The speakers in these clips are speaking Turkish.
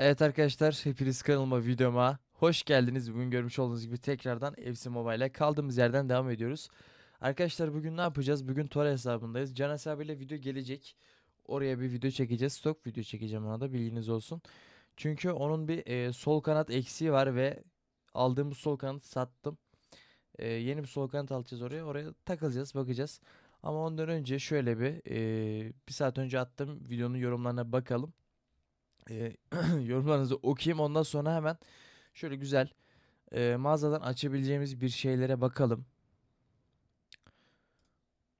Evet arkadaşlar hepiniz kanalıma videoma hoş geldiniz. Bugün görmüş olduğunuz gibi tekrardan FC Mobile'e kaldığımız yerden devam ediyoruz. Arkadaşlar bugün ne yapacağız? Bugün Tora hesabındayız. Can hesabıyla video gelecek. Oraya bir video çekeceğiz. Stok video çekeceğim ona da bilginiz olsun. Çünkü onun bir e, sol kanat eksiği var ve aldığımız sol kanatı sattım. E, yeni bir sol kanat alacağız oraya. Oraya takılacağız bakacağız. Ama ondan önce şöyle bir e, bir saat önce attığım videonun yorumlarına bakalım e, yorumlarınızı okuyayım. Ondan sonra hemen şöyle güzel e, mağazadan açabileceğimiz bir şeylere bakalım.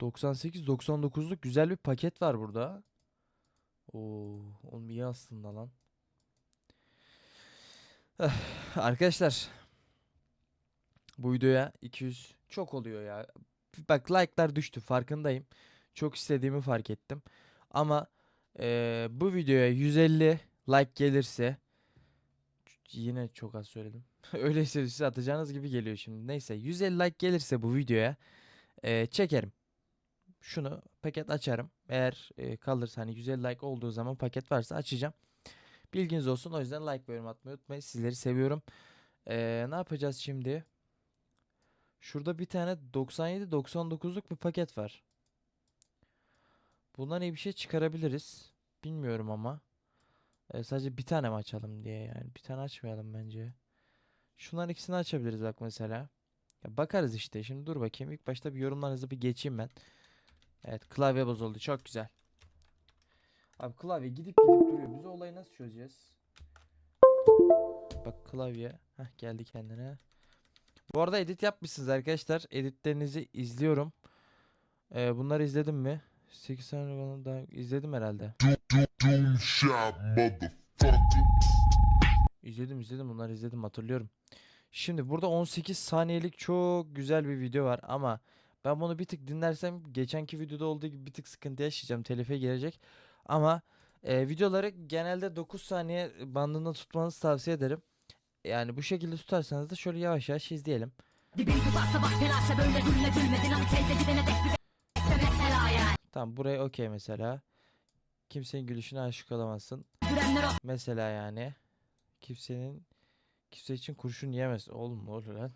98-99'luk güzel bir paket var burada. Oo, oğlum iyi aslında lan. Eh, Arkadaşlar bu videoya 200 çok oluyor ya. Bak like'lar düştü farkındayım. Çok istediğimi fark ettim. Ama eee, bu videoya 150 like gelirse yine çok az söyledim. Öyleyse size atacağınız gibi geliyor şimdi. Neyse 150 like gelirse bu videoya eee, çekerim. Şunu paket açarım. Eğer eee, kalırsa hani 150 like olduğu zaman paket varsa açacağım. Bilginiz olsun. O yüzden like ve yorum atmayı unutmayın. Sizleri seviyorum. Eee, ne yapacağız şimdi? Şurada bir tane 97-99'luk bir paket var. Bundan iyi bir şey çıkarabiliriz. Bilmiyorum ama. E, sadece bir tane mi açalım diye yani. Bir tane açmayalım bence. Şunların ikisini açabiliriz bak mesela. Ya bakarız işte. Şimdi dur bakayım. İlk başta bir yorumlarınızı bir geçeyim ben. Evet klavye bozuldu. Çok güzel. Abi klavye gidip gidip duruyor. Biz olayı nasıl çözeceğiz? Bak klavye. Heh, geldi kendine. Bu arada edit yapmışsınız arkadaşlar. Editlerinizi izliyorum. Ee, bunları izledim mi? 8 saniye bana daha izledim herhalde. İzledim izledim bunları izledim hatırlıyorum. Şimdi burada 18 saniyelik çok güzel bir video var ama ben bunu bir tık dinlersem geçenki videoda olduğu gibi bir tık sıkıntı yaşayacağım. Telife girecek. Ama e, videoları genelde 9 saniye bandında tutmanızı tavsiye ederim. Yani bu şekilde tutarsanız da şöyle yavaş yavaş izleyelim. Dibini tutarsa bak telaşa böyle gülme gülmedin ama telde gidene Tamam buraya okey mesela. Kimsenin gülüşüne aşık olamazsın. Mesela yani kimsenin kimse için kurşun yiyemez. Oğlum ne oluyor lan?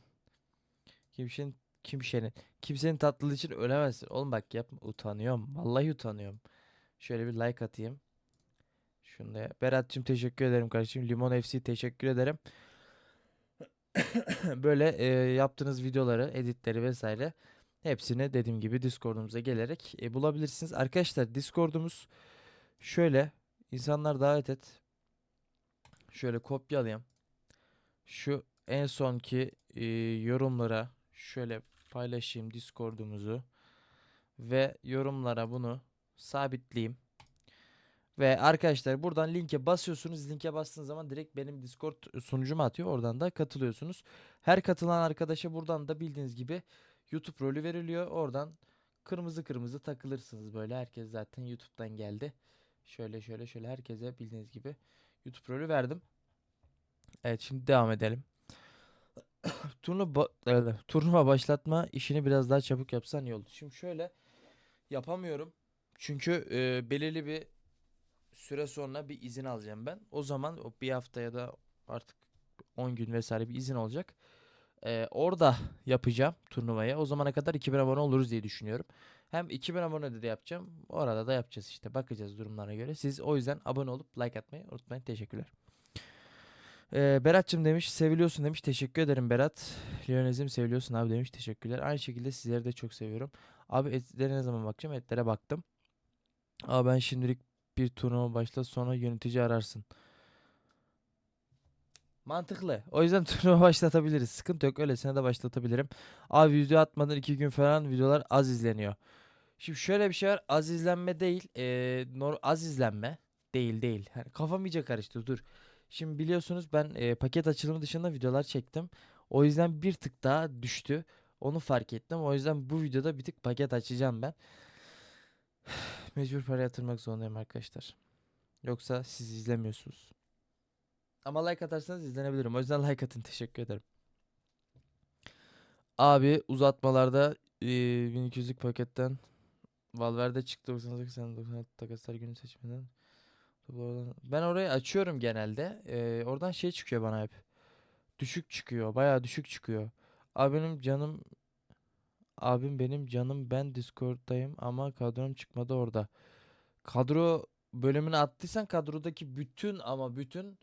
Kimsenin kimsenin kimsenin tatlılığı için ölemezsin. Oğlum bak yapma utanıyorum. Vallahi utanıyorum. Şöyle bir like atayım. Şunu da Berat'cığım teşekkür ederim kardeşim. Limon FC teşekkür ederim. Böyle e, yaptığınız videoları, editleri vesaire hepsini dediğim gibi Discord'umuza gelerek e, bulabilirsiniz. Arkadaşlar Discord'umuz şöyle insanlar davet et. Şöyle kopyalayayım. Şu en sonki e, yorumlara şöyle paylaşayım Discord'umuzu ve yorumlara bunu sabitleyeyim. Ve arkadaşlar buradan linke basıyorsunuz. Linke bastığınız zaman direkt benim Discord sunucuma atıyor. Oradan da katılıyorsunuz. Her katılan arkadaşa buradan da bildiğiniz gibi YouTube rolü veriliyor. Oradan kırmızı kırmızı takılırsınız böyle. Herkes zaten YouTube'dan geldi. Şöyle şöyle şöyle herkese bildiğiniz gibi YouTube rolü verdim. Evet şimdi devam edelim. Turnuva, e, turnuva başlatma işini biraz daha çabuk yapsan iyi olur. Şimdi şöyle yapamıyorum. Çünkü e, belirli bir süre sonra bir izin alacağım ben. O zaman bir hafta ya da artık 10 gün vesaire bir izin olacak. E, orada yapacağım turnuvayı. O zamana kadar 2000 abone oluruz diye düşünüyorum. Hem 2000 abone de yapacağım. Orada da yapacağız işte. Bakacağız durumlara göre. Siz o yüzden abone olup like atmayı unutmayın. Teşekkürler. Ee, Berat'cığım demiş seviliyorsun demiş. Teşekkür ederim Berat. Leonezim seviliyorsun abi demiş. Teşekkürler. Aynı şekilde sizleri de çok seviyorum. Abi etlere ne zaman bakacağım? Etlere baktım. Ama ben şimdilik bir turnuva başla sonra yönetici ararsın. Mantıklı. O yüzden turnuva başlatabiliriz. Sıkıntı yok. Öylesine de başlatabilirim. Abi video atmadan iki gün falan videolar az izleniyor. Şimdi şöyle bir şey var. Az izlenme değil. Ee, nor- az izlenme. Değil değil. Yani kafam iyice karıştı. Dur. Şimdi biliyorsunuz ben e, paket açılımı dışında videolar çektim. O yüzden bir tık daha düştü. Onu fark ettim. O yüzden bu videoda bir tık paket açacağım ben. Mecbur para yatırmak zorundayım arkadaşlar. Yoksa siz izlemiyorsunuz. Ama like atarsanız izlenebilirim. O yüzden like atın. Teşekkür ederim. Abi uzatmalarda e, 1200'lük paketten Valverde çıktı 98 sen 96 takaslar günü seçmeden Ben orayı açıyorum genelde. Ee, oradan şey çıkıyor bana hep. Düşük çıkıyor. Bayağı düşük çıkıyor. Abi canım abim benim canım ben Discord'dayım ama kadrom çıkmadı orada. Kadro bölümünü attıysan kadrodaki bütün ama bütün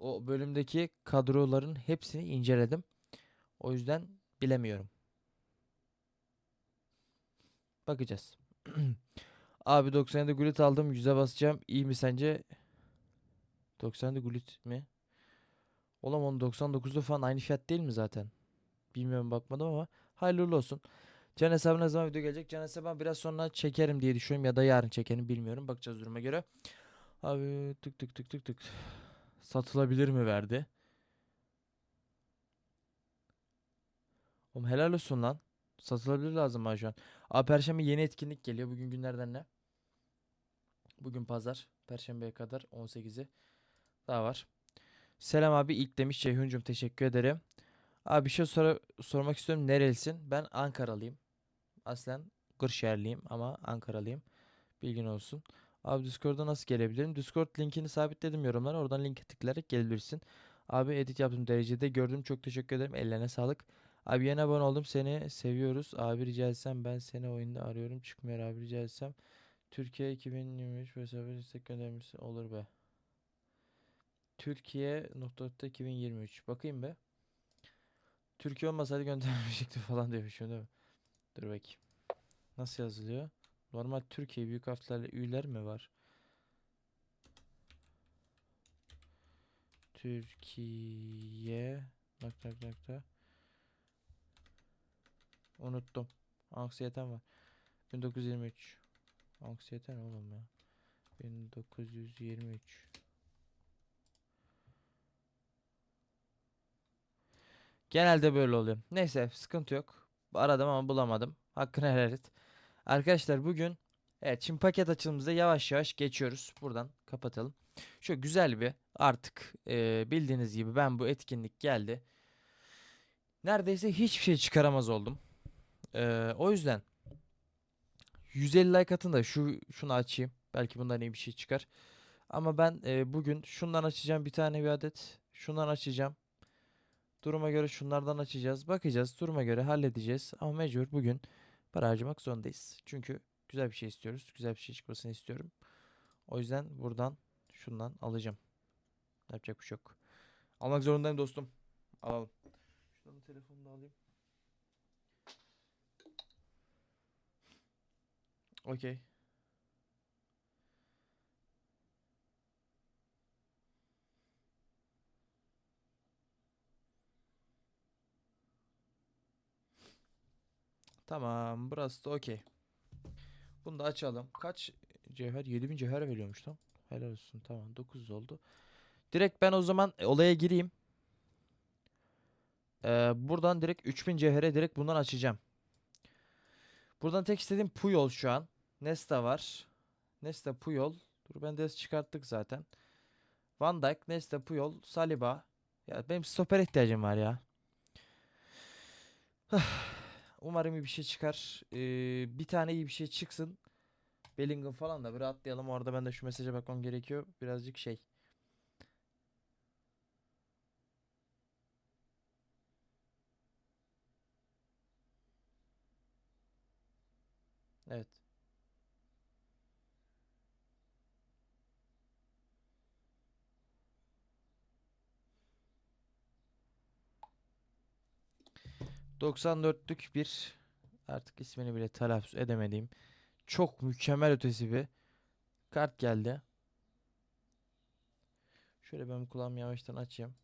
o bölümdeki kadroların hepsini inceledim. O yüzden bilemiyorum. Bakacağız. Abi 97 gulit aldım. 100'e basacağım. İyi mi sence? 97 gulit mi? Oğlum onun 99'da falan aynı fiyat değil mi zaten? Bilmiyorum bakmadım ama hayırlı olsun. Can hesabına ne zaman video gelecek? Can hesabına biraz sonra çekerim diye düşünüyorum ya da yarın çekerim bilmiyorum. Bakacağız duruma göre. Abi tık tık tık tık tık. Satılabilir mi verdi? Oğlum helal olsun lan. Satılabilir lazım bana şu Perşembe yeni etkinlik geliyor. Bugün günlerden ne? Bugün pazar. Perşembeye kadar 18'i daha var. Selam abi ilk demiş Ceyhun'cum teşekkür ederim. Abi bir şey sor- sormak istiyorum. Nerelisin? Ben Ankaralıyım. Aslen Kırşehirliyim ama Ankaralıyım. Bilgin olsun. Abi Discord'a nasıl gelebilirim? Discord linkini sabitledim yorumlara. Oradan linke tıklayarak gelebilirsin. Abi edit yaptım derecede gördüm. Çok teşekkür ederim. Ellerine sağlık. Abi yeni abone oldum. Seni seviyoruz. Abi rica etsem ben seni oyunda arıyorum. Çıkmıyor abi rica etsem. Türkiye 2023 mesela istek göndermesi olur be. Türkiye nokta nokta 2023. Bakayım be. Türkiye olmasaydı göndermeyecekti falan demişim değil mi? Dur bakayım. Nasıl yazılıyor? Normal Türkiye büyük harflerle ü'ler mi var? Türkiye nokta nokta. Unuttum. Anksiyetem var. 1923. Anksiyete ne oğlum ya? 1923. Genelde böyle oluyor. Neyse sıkıntı yok. Aradım ama bulamadım. Hakkını helal et. Arkadaşlar bugün evet şimdi paket açılımımıza yavaş yavaş geçiyoruz. Buradan kapatalım. Şu güzel bir artık e, bildiğiniz gibi ben bu etkinlik geldi. Neredeyse hiçbir şey çıkaramaz oldum. E, o yüzden 150 like atın da şu şunu açayım. Belki bundan iyi bir şey çıkar. Ama ben e, bugün şundan açacağım bir tane bir adet. Şundan açacağım. Duruma göre şunlardan açacağız. Bakacağız. Duruma göre halledeceğiz. Ama mecbur bugün para harcamak zorundayız. Çünkü güzel bir şey istiyoruz. Güzel bir şey çıkmasını istiyorum. O yüzden buradan şundan alacağım. Yapacak bir şey yok. Almak zorundayım dostum. Alalım. Şuradan telefonu da alayım. Okey. Tamam, burası da okey. Bunu da açalım. Kaç cevher? 7000 cevher veriyormuş tam. Helal olsun. Tamam, 900 oldu. Direkt ben o zaman e, olaya gireyim. Ee, buradan direkt 3000 cevhere direkt bundan açacağım. Buradan tek istediğim Puyol şu an. Nesta var. Nesta Puyol. Dur ben de çıkarttık zaten. Van Dijk, Nesta Puyol, Saliba. Ya benim stoper ihtiyacım var ya. Umarım iyi bir şey çıkar. Ee, bir tane iyi bir şey çıksın. Bellingham falan da bir atlayalım. Orada ben de şu mesaja bakmam gerekiyor. Birazcık şey. Evet. ...94'lük bir... ...artık ismini bile telaffuz edemediğim... ...çok mükemmel ötesi bir... ...kart geldi. Şöyle ben kulağımı yavaştan açayım.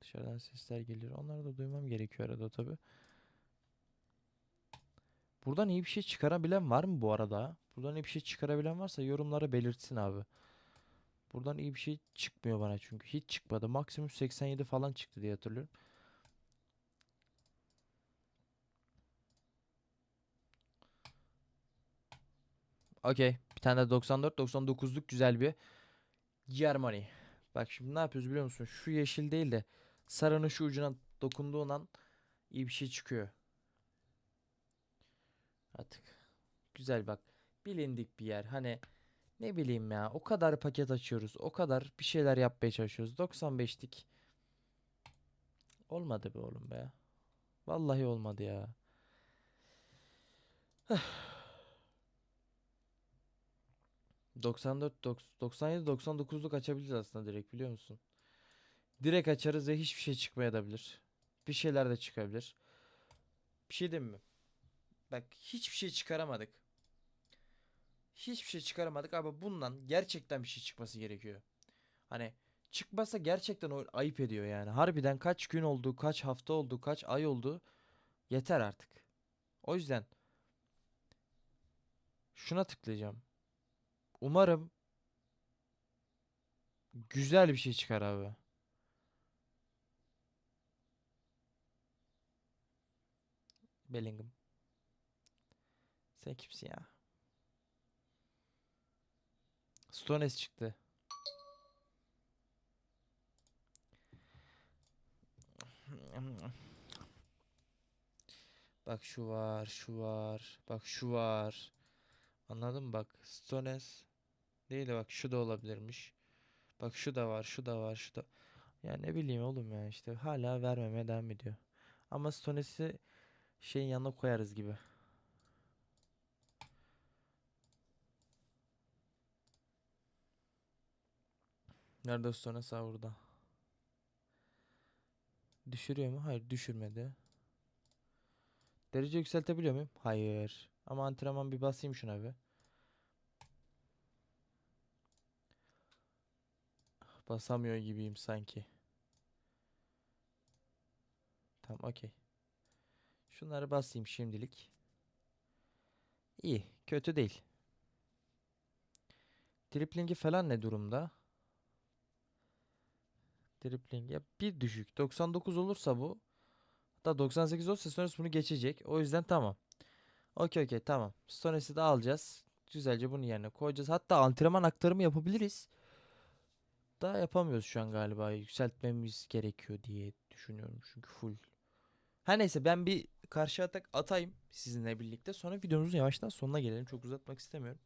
Dışarıdan sesler geliyor. Onları da duymam gerekiyor arada tabi. Buradan iyi bir şey çıkarabilen var mı bu arada? Buradan iyi bir şey çıkarabilen varsa yorumlara belirtsin abi. Buradan iyi bir şey çıkmıyor bana çünkü. Hiç çıkmadı. Maksimum 87 falan çıktı diye hatırlıyorum. Okey. Bir tane de 94 99'luk güzel bir Germany. Bak şimdi ne yapıyoruz biliyor musun? Şu yeşil değil de sarının şu ucuna dokunduğun iyi bir şey çıkıyor. Artık güzel bak. Bilindik bir yer. Hani Ne bileyim ya. O kadar paket açıyoruz. O kadar bir şeyler yapmaya çalışıyoruz. 95'lik. Olmadı be oğlum be. Vallahi olmadı ya. 94, 97, 99'luk açabiliriz aslında direkt biliyor musun? Direkt açarız ve hiçbir şey çıkmayabilir. Bir şeyler de çıkabilir. Bir şey diyeyim mi? Bak hiçbir şey çıkaramadık. Hiçbir şey çıkaramadık ama bundan gerçekten bir şey çıkması gerekiyor. Hani çıkmasa gerçekten o ayıp ediyor yani. Harbiden kaç gün oldu, kaç hafta oldu, kaç ay oldu. Yeter artık. O yüzden şuna tıklayacağım. Umarım güzel bir şey çıkar abi. Bellingham. Sen kimsin ya? Stones çıktı. Bak şu var, şu var. Bak şu var. Anladın mı? Bak Stones değil de bak şu da olabilirmiş. Bak şu da var, şu da var, şu da. Ya ne bileyim oğlum ya işte hala vermemeye devam ediyor. Ama Stones'i şeyin yanına koyarız gibi. Nerede Stones ha burada. Düşürüyor mu? Hayır düşürmedi. Derece yükseltebiliyor muyum? Hayır. Ama antrenman bir basayım şuna bir. Basamıyor gibiyim sanki. Tamam okey. Şunları basayım şimdilik. İyi. Kötü değil. Driplingi falan ne durumda? Dripling ya bir düşük. 99 olursa bu. Hatta 98 olursa Stones bunu geçecek. O yüzden tamam. Okey okey tamam. Stones'i de alacağız. Güzelce bunun yerine koyacağız. Hatta antrenman aktarımı yapabiliriz. Daha yapamıyoruz şu an galiba. Yükseltmemiz gerekiyor diye düşünüyorum. Çünkü full. Her neyse ben bir karşı atak atayım sizinle birlikte. Sonra videomuzun yavaştan sonuna gelelim. Çok uzatmak istemiyorum.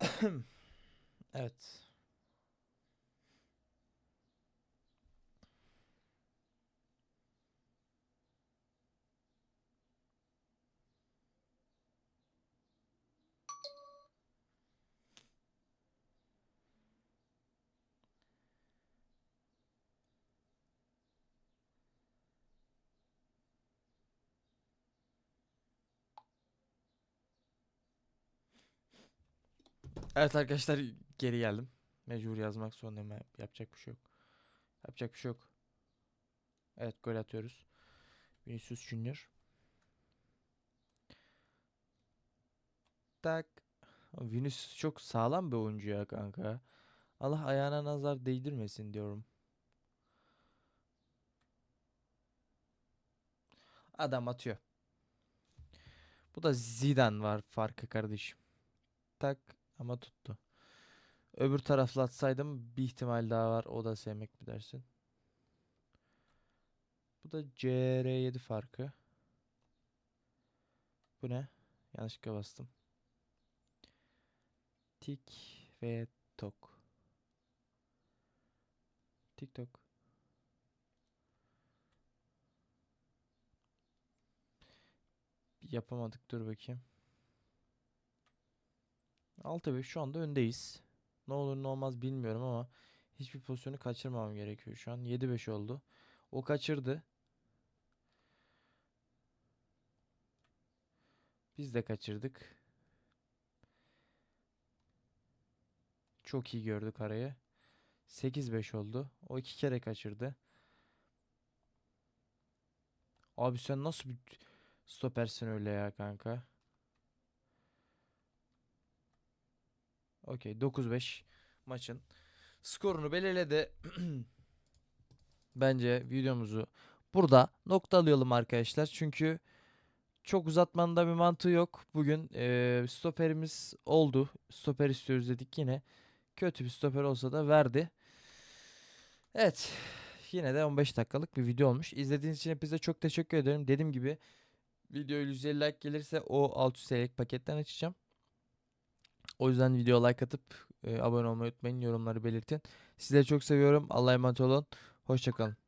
Evet. Evet arkadaşlar geri geldim. Mecbur yazmak zorundayım. Yap- Yapacak bir şey yok. Yapacak bir şey yok. Evet gol atıyoruz. Vinicius Junior. Tak. Vinicius çok sağlam bir oyuncu ya kanka. Allah ayağına nazar değdirmesin diyorum. Adam atıyor. Bu da Zidane var farkı kardeşim. Tak ama tuttu. Öbür tarafla atsaydım bir ihtimal daha var. O da sevmek mi dersin? Bu da CR7 farkı. Bu ne? Yanlışlıkla bastım. Tik ve tok. TikTok. Yapamadık dur bakayım. 6-5 şu anda öndeyiz. Ne olur ne olmaz bilmiyorum ama hiçbir pozisyonu kaçırmamam gerekiyor şu an. 7-5 oldu. O kaçırdı. Biz de kaçırdık. Çok iyi gördük arayı. 8-5 oldu. O iki kere kaçırdı. Abi sen nasıl bir stopersin öyle ya kanka? Okey 9-5 maçın skorunu belirledi. Bence videomuzu burada noktalayalım arkadaşlar. Çünkü çok uzatmanın da bir mantığı yok. Bugün eee, stoperimiz oldu. Stoper istiyoruz dedik yine. Kötü bir stoper olsa da verdi. Evet. Yine de 15 dakikalık bir video olmuş. İzlediğiniz için hepinize çok teşekkür ederim. Dediğim gibi videoya 150 like gelirse o 600 TL'lik paketten açacağım. O yüzden video like atıp e, abone olmayı unutmayın. Yorumları belirtin. Sizleri çok seviyorum. Allah'a emanet olun. Hoşçakalın.